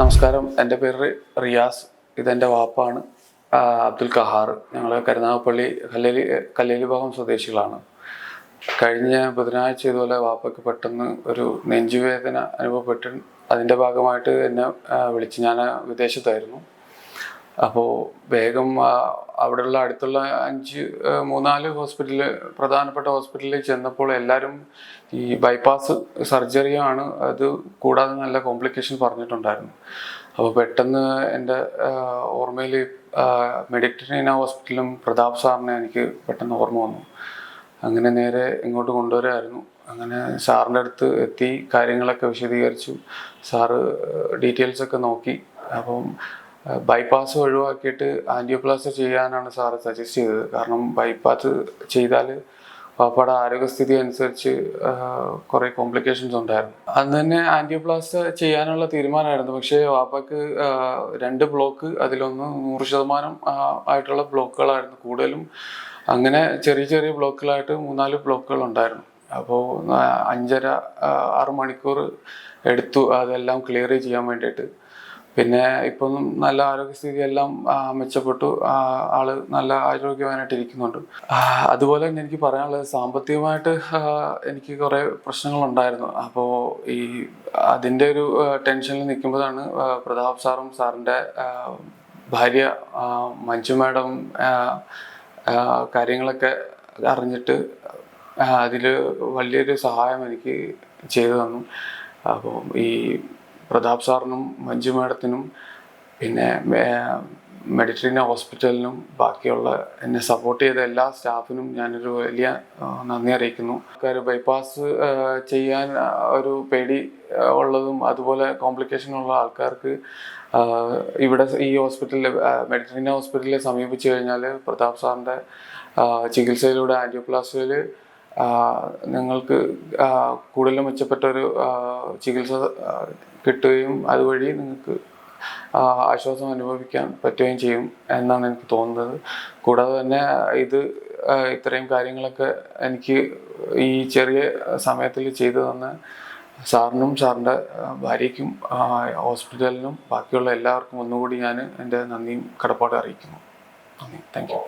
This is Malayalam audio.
നമസ്കാരം. എന്റെ പേര് റിയാസ്. ഇതെന്റെ വാപ്പാണ്. അബ്ദുൽ കഹാർ ഞങ്ങൾ കരുനാഗപ്പള്ളി കല്ലേലി കല്ലേലി ഭാഗം സ്വദേശികളാണ്. കഴിഞ്ഞ ബുധനാഴ്ച ഇതുപോലെ വാപ്പയ്ക്ക് പെട്ടെന്ന് ഒരു നെഞ്ചുവേദന അനുഭവപ്പെട്ട് അതിന്റെ ഭാഗമായിട്ട് എന്നെ വിളിച്ച് ഞാൻ വിദേശത്തായിരുന്നു. അപ്പോൾ വേഗം അവിടെയുള്ള അടുത്തുള്ള അഞ്ച് മൂന്നാൽ ഹോസ്പിറ്റലിൽ പ്രധാനപ്പെട്ട ഹോസ്പിറ്റലിൽ ചെന്നപ്പോൾ എല്ലാവരും ഈ ബൈപ്പാസ് സർജറിയാണ് അത് കൂടാതെ നല്ല കോംപ്ലിക്കേഷൻ പറഞ്ഞിട്ടുണ്ടായിരുന്നു. അപ്പോൾ പെട്ടെന്ന് എന്റെ ഓർമ്മയിൽ മെഡിറ്ററേനിയൻ ഹോസ്പിറ്റലും പ്രതാപ് സാറിനെ എനിക്ക് പെട്ടെന്ന് ഓർമ്മ വന്നു. അങ്ങനെ നേരെ ഇങ്ങോട്ട് കൊണ്ടുവരായിരുന്നു. അങ്ങനെ സാറിന്റെ അടുത്ത് എത്തി കാര്യങ്ങളൊക്കെ വിശദീകരിച്ചു. സാറ് ഡീറ്റെയിൽസൊക്കെ നോക്കി. അപ്പം ബൈപ്പാസ് ഒഴിവാക്കിയിട്ട് ആന്റിയോപ്ലാസ്റ്റ് ചെയ്യാനാണ് സാറ് സജസ്റ്റ് ചെയ്തത്. കാരണം ബൈപ്പാസ് ചെയ്താൽ പാപ്പയുടെ ആരോഗ്യസ്ഥിതി അനുസരിച്ച് കുറേ കോംപ്ലിക്കേഷൻസ് ഉണ്ടായിരുന്നു. അന്ന് തന്നെ ആന്റിയോപ്ലാസ്റ്റ് ചെയ്യാനുള്ള തീരുമാനമായിരുന്നു. പക്ഷേ വാപ്പയ്ക്ക് രണ്ട് ബ്ലോക്ക് അതിലൊന്ന് നൂറ് ശതമാനം ആയിട്ടുള്ള ബ്ലോക്കുകളായിരുന്നു കൂടുതലും അങ്ങനെ ചെറിയ ചെറിയ ബ്ലോക്കുകളായിട്ട് മൂന്നാൽ ബ്ലോക്കുകൾ ഉണ്ടായിരുന്നു. അപ്പോൾ അഞ്ചര ആറ് മണിക്കൂർ എടുത്തു അതെല്ലാം ക്ലിയർ ചെയ്യാൻ വേണ്ടിയിട്ട്. പിന്നെ ഇപ്പം നല്ല ആരോഗ്യസ്ഥിതി എല്ലാം മെച്ചപ്പെട്ടു. ആൾ നല്ല ആരോഗ്യവാനായിട്ട് ഇരിക്കുന്നുണ്ട്. അതുപോലെ തന്നെ എനിക്ക് പറയാനുള്ളത് സാമ്പത്തികമായിട്ട് എനിക്ക് കുറേ പ്രശ്നങ്ങളുണ്ടായിരുന്നു. അപ്പോൾ ഈ അതിന്റെ ഒരു ടെൻഷനിൽ നിൽക്കുമ്പോഴാണ് പ്രതാപ് സാറും സാറിന്റെ ഭാര്യ മഞ്ജു മാഡം കാര്യങ്ങളൊക്കെ അറിഞ്ഞിട്ട് അതിൽ വലിയൊരു സഹായം എനിക്ക് ചെയ്തു തന്നു. അപ്പോൾ ഈ പ്രതാപ് സാറിനും മഞ്ജു മാഡത്തിനും പിന്നെ മെഡിറ്ററേനിയൻ ഹോസ്പിറ്റലിനും ബാക്കിയുള്ള എന്നെ സപ്പോർട്ട് ചെയ്ത എല്ലാ സ്റ്റാഫിനും ഞാനൊരു വലിയ നന്ദി അറിയിക്കുന്നു. ആൾക്കാർ ബൈപ്പാസ് ചെയ്യാൻ ഒരു പേടി ഉള്ളതും അതുപോലെ കോംപ്ലിക്കേഷൻ ഉള്ള ആൾക്കാർക്ക് ഇവിടെ ഈ ഹോസ്പിറ്റലിൽ മെഡിറ്ററേനിയൻ ഹോസ്പിറ്റലിൽ സമീപിച്ചു കഴിഞ്ഞാൽ പ്രതാപ് സാറിന്റെ ചികിത്സയിലൂടെ ആന്റിയോപ്ലാസ്റ്റിയിൽ നിങ്ങൾക്ക് കൂടുതൽ മെച്ചപ്പെട്ട ഒരു ചികിത്സ കിട്ടുകയും അതുവഴി നിങ്ങൾക്ക് ആശ്വാസം അനുഭവിക്കാൻ പറ്റുകയും ചെയ്യും എന്നാണ് എനിക്ക് തോന്നുന്നത്. കൂടാതെ തന്നെ ഇത് ഇത്രയും കാര്യങ്ങളൊക്കെ എനിക്ക് ഈ ചെറിയ സമയത്തിൽ ചെയ്തു തന്ന സാറിനും സാറിന്റെ ഭാര്യയ്ക്കും ഹോസ്പിറ്റലിനും ബാക്കിയുള്ള എല്ലാവർക്കും ഒന്നുകൂടി ഞാൻ എന്റെ നന്ദിയും കടപ്പാടും അറിയിക്കുന്നു. നന്ദി. Thank you